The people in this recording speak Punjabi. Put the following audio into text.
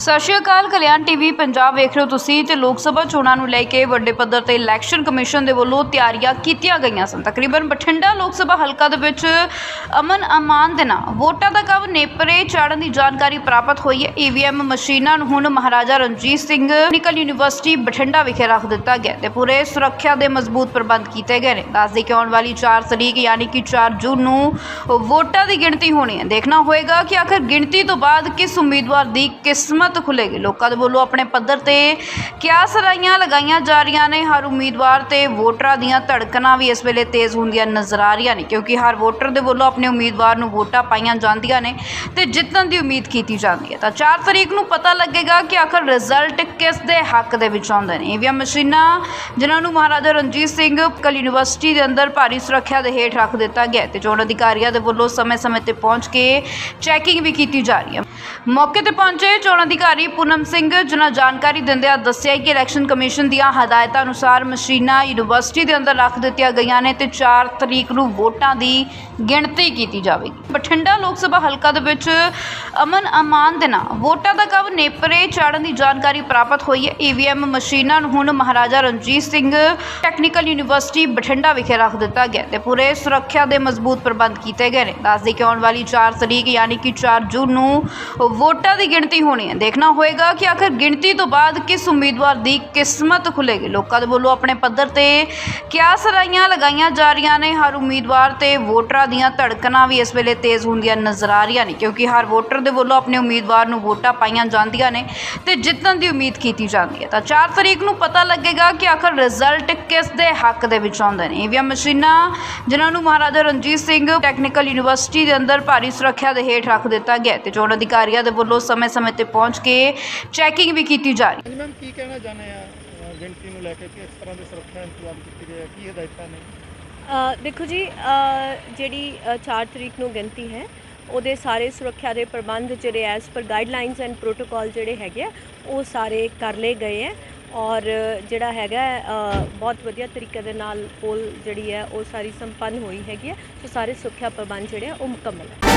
ਸਤਿ ਸ਼੍ਰੀ ਅਕਾਲ, ਕਲਿਆਣ ਟੀਵੀ ਪੰਜਾਬ ਵੇਖ ਰਹੇ ਹੋ ਤੁਸੀਂ ਤੇ ਲੋਕ ਸਭਾ ਚੋਣਾਂ ਨੂੰ ਲੈ ਕੇ ਵੱਡੇ ਪੱਧਰ ਤੇ ਇਲੈਕਸ਼ਨ ਕਮਿਸ਼ਨ ਦੇ ਵੱਲੋਂ ਤਿਆਰੀਆਂ ਕੀਤੀਆਂ ਗਈਆਂ ਸਨ। ਤਕਰੀਬਨ ਬਠਿੰਡਾ ਲੋਕ ਸਭਾ ਹਲਕਾ ਦੇ ਵਿੱਚ ਅਮਨ ਅਮਾਨ ਦੇ ਨਾਲ ਵੋਟਾਂ ਦਾ ਕਵ ਨੇਪਰੇ ਚਾੜਨ ਦੀ ਜਾਣਕਾਰੀ ਪ੍ਰਾਪਤ ਹੋਈ ਹੈ। ਈਵੀਐਮ ਮਸ਼ੀਨਾਂ ਨੂੰ ਹੁਣ ਮਹਾਰਾਜਾ ਰਣਜੀਤ ਸਿੰਘ ਟੈਕਨੀਕਲ ਯੂਨੀਵਰਸਿਟੀ ਬਠਿੰਡਾ ਵਿਖੇ ਰੱਖ ਦਿੱਤਾ ਗਿਆ ਤੇ ਪੂਰੇ ਸੁਰੱਖਿਆ ਦੇ ਮਜ਼ਬੂਤ ਪ੍ਰਬੰਧ ਕੀਤੇ ਗਏ ਨੇ। ਦੱਸਦੇ ਕਿ ਆਉਣ ਵਾਲੀ 4 ਤਰੀਕ, ਯਾਨੀ ਕਿ 4 ਜੂਨ ਨੂੰ ਵੋਟਾਂ ਦੀ ਗਿਣਤੀ ਹੋਣੀ ਹੈ। ਦੇਖਣਾ ਹੋਏਗਾ ਕਿ ਆਖਰ ਗਿਣਤੀ ਤੋਂ ਬਾਅਦ ਕਿਸ ਉਮੀਦਵਾਰ ਦੀ ਕਿਸਮਤ ਖੁੱਲੇਗੀ ਲੋਕਾਂ ਦੇ ਵੱਲੋਂ ਆਪਣੇ ਪੱਧਰ ਤੇ ਕਿਆ ਸਰਾਈਆਂ ਲਗਾਈਆਂ ਜਾ ਰਹੀਆਂ ਨੇ। ਹਰ ਉਮੀਦਵਾਰ ਤੇ ਵੋਟਰਾਂ ਦੀਆਂ ਧੜਕਣਾਂ ਵੀ ਇਸ ਵੇਲੇ ਤੇਜ਼ ਹੁੰਦੀਆਂ ਨਜ਼ਰ ਆ ਰਹੀਆਂ ਨੇ, ਕਿਉਂਕਿ ਹਰ ਵੋਟਰ ਦੇ ਵੱਲੋਂ ਆਪਣੇ ਉਮੀਦਵਾਰ ਨੂੰ ਵੋਟਾਂ ਪਾਈਆਂ ਜਾਂਦੀਆਂ ਨੇ ਤੇ ਜਿੱਤਣ ਦੀ ਉਮੀਦ ਕੀਤੀ ਜਾਂਦੀ ਹੈ। ਤਾਂ 4 ਤਰੀਕ ਨੂੰ ਪਤਾ ਲੱਗੇਗਾ ਕਿ ਆਖਰ ਰਿਜ਼ਲਟ ਕਿਸ ਦੇ ਹੱਕ ਦੇ ਵਿੱਚ ਆਉਂਦੇ ਨੇ। ਇਹ ਮਸ਼ੀਨਾਂ ਜਿਨ੍ਹਾਂ ਨੂੰ ਮਹਾਰਾਜਾ ਰਣਜੀਤ ਸਿੰਘ ਕਲ ਯੂਨੀਵਰਸਿਟੀ ਦੇ ਅੰਦਰ ਭਾਰੀ ਸੁਰੱਖਿਆ ਦੇ ਹੇਠ ਰੱਖ ਦਿੱਤਾ ਗਿਆ ਤੇ ਚੋਣ ਅਧਿਕਾਰੀਆਂ ਦੇ ਵੱਲੋਂ ਸਮੇਂ-ਸਮੇਂ ਤੇ ਪਹੁੰਚ ਕੇ ਚੈਕਿੰਗ ਵੀ ਕੀਤੀ ਜਾ ਰਹੀ ਹੈ। ਮੌਕੇ ਤੇ ਪਹੁੰਚੇ ਚੋਣ ਅਧਿਕਾਰੀ ਪੂਨਮ ਸਿੰਘ ਜਿਨ੍ਹਾਂ ਜਾਣਕਾਰੀ ਦਿੰਦਿਆਂ ਦੱਸਿਆ ਕਿ ਇਲੈਕਸ਼ਨ ਕਮਿਸ਼ਨ ਦੀਆਂ ਹਦਾਇਤਾਂ ਅਨੁਸਾਰ ਮਸ਼ੀਨਾਂ ਯੂਨੀਵਰਸਿਟੀ ਦੇ ਅੰਦਰ ਰੱਖ ਦਿੱਤੀਆਂ ਗਈਆਂ ਨੇ ਤੇ 4 ਤਰੀਕ ਨੂੰ ਵੋਟਾਂ ਦੀ ਗਿਣਤੀ ਕੀਤੀ ਜਾਵੇਗੀ। ਬਠਿੰਡਾ ਲੋਕ ਸਭਾ ਹਲਕਾ ਦੇ ਵਿੱਚ ਅਮਨ ਅਮਾਨ ਦੇ ਨਾਲ ਵੋਟਾਂ ਦਾ ਕਵ ਨੇਪਰੇ ਚਾੜਨ ਦੀ ਜਾਣਕਾਰੀ ਪ੍ਰਾਪਤ ਹੋਈ ਹੈ। ਈਵੀਐਮ ਮਸ਼ੀਨਾਂ ਨੂੰ ਹੁਣ ਮਹਾਰਾਜਾ ਰਣਜੀਤ ਸਿੰਘ ਟੈਕਨੀਕਲ ਯੂਨੀਵਰਸਿਟੀ ਬਠਿੰਡਾ ਵਿਖੇ ਰੱਖ ਦਿੱਤਾ ਗਿਆ ਤੇ ਪੂਰੇ ਸੁਰੱਖਿਆ ਦੇ ਮਜ਼ਬੂਤ ਪ੍ਰਬੰਧ ਕੀਤੇ ਗਏ ਨੇ। ਦੱਸਦੇ ਕਿ ਆਉਣ ਵਾਲੀ 4 ਤਰੀਕ ਯਾਨੀ ਕਿ 4 ਜੂਨ ਨੂੰ ਵੋਟਾਂ ਦੀ ਗਿਣਤੀ ਹੋਣੀ ਹੈ। ਦੇਖਣਾ ਹੋਏਗਾ ਕਿ ਆਖਰ ਗਿਣਤੀ ਤੋਂ ਬਾਅਦ ਕਿਸ ਉਮੀਦਵਾਰ ਦੀ ਕਿਸਮਤ ਖੁੱਲੇਗੀ ਲੋਕਾਂ ਦੇ ਵੱਲੋਂ ਆਪਣੇ ਪੱਧਰ ਤੇ ਕਿਆ ਸਰਾਈਆਂ ਲਗਾਈਆਂ ਜਾ ਰਹੀਆਂ ਨੇ। ਹਰ ਉਮੀਦਵਾਰ ਤੇ ਵੋਟਰਾਂ ਦੀਆਂ ਧੜਕਣਾਂ ਵੀ ਇਸ ਵੇਲੇ ਤੇਜ਼ ਹੁੰਦੀਆਂ ਨਜ਼ਰ ਆ ਰਹੀਆਂ ਨੇ, ਕਿਉਂਕਿ ਹਰ ਵੋਟਰ ਦੇ ਵੱਲੋਂ ਆਪਣੇ ਉਮੀਦਵਾਰ ਨੂੰ ਵੋਟਾਂ ਪਾਈਆਂ ਜਾਂਦੀਆਂ ਨੇ ਤੇ ਜਿੱਤਣ ਦੀ ਉਮੀਦ ਕੀਤੀ ਜਾਂਦੀ ਹੈ। ਤਾਂ 4 ਤਰੀਕ ਨੂੰ ਪਤਾ ਲੱਗੇਗਾ ਕਿ ਆਖਰ ਰਿਜ਼ਲਟ ਕਿਸ ਦੇ ਹੱਕ ਦੇ ਵਿੱਚ ਆਉਂਦੇ ਨੇ। ਇਹ ਮਸ਼ੀਨਾਂ ਜਿਨ੍ਹਾਂ ਨੂੰ ਮਹਾਰਾਜਾ ਰਣਜੀਤ ਸਿੰਘ ਟੈਕਨੀਕਲ ਯੂਨੀਵਰਸਿਟੀ ਦੇ ਅੰਦਰ ਭਾਰੀ ਸੁਰੱਖਿਆ ਦੇ ਹੇਠ ਰੱਖ ਦਿੱਤਾ ਗਿਆ ਹੈ ਤੇ ਚੋਣ ਅਧਿਕਾਰੀਆਂ ਦੇ ਵੱਲੋਂ ਸਮੇਂ-ਸਮੇਂ ਤੇ ਪਹੁੰਚ ਕੇ ਚੈਕਿੰਗ ਵੀ ਕੀਤੀ ਜਾ ਰਹੀ ਹੈ। ਮੈਮ ਕੀ ਕਹਿਣਾ ਚਾਹੁੰਦੇ ਆ ਗਿਣਤੀ ਨੂੰ ਲੈ ਕੇ ਕਿ ਇਸ ਤਰ੍ਹਾਂ ਦੇ ਸੁਰੱਖਿਆ ਇੰਤਜ਼ਾਮ ਕੀਤੇ ਗਏ ਆ ਕੀ ਹਦਾਇਤਾਂ ਨੇ? ਅ, ਦੇਖੋ ਜੀ ਅ, ਜਿਹੜੀ ਅ, 4 ਤਰੀਕ ਨੂੰ ਗਿਣਤੀ ਹੈ ਉਹਦੇ ਸਾਰੇ ਸੁਰੱਖਿਆ ਦੇ ਪ੍ਰਬੰਧ ਜਿਹੜੇ as per guidelines and protocol ਜਿਹੜੇ ਹੈਗੇ ਆ ਉਹ ਸਾਰੇ ਕਰ ਲਏ ਗਏ ਹੈ ਔਰ ਜਿਹੜਾ ਹੈਗਾ ਬਹੁਤ ਵਧੀਆ ਤਰੀਕੇ ਦੇ ਨਾਲ ਪੋਲ ਜਿਹੜੀ ਹੈ ਉਹ ਸਾਰੀ ਸੰਪੰਨ ਹੋਈ ਹੈਗੀ ਹੈ ਸੋ ਸਾਰੇ ਸੁਰੱਖਿਆ ਪ੍ਰਬੰਧ ਜਿਹੜੇ ਆ ਉਹ ਮੁਕੰਮਲ ਹੈ।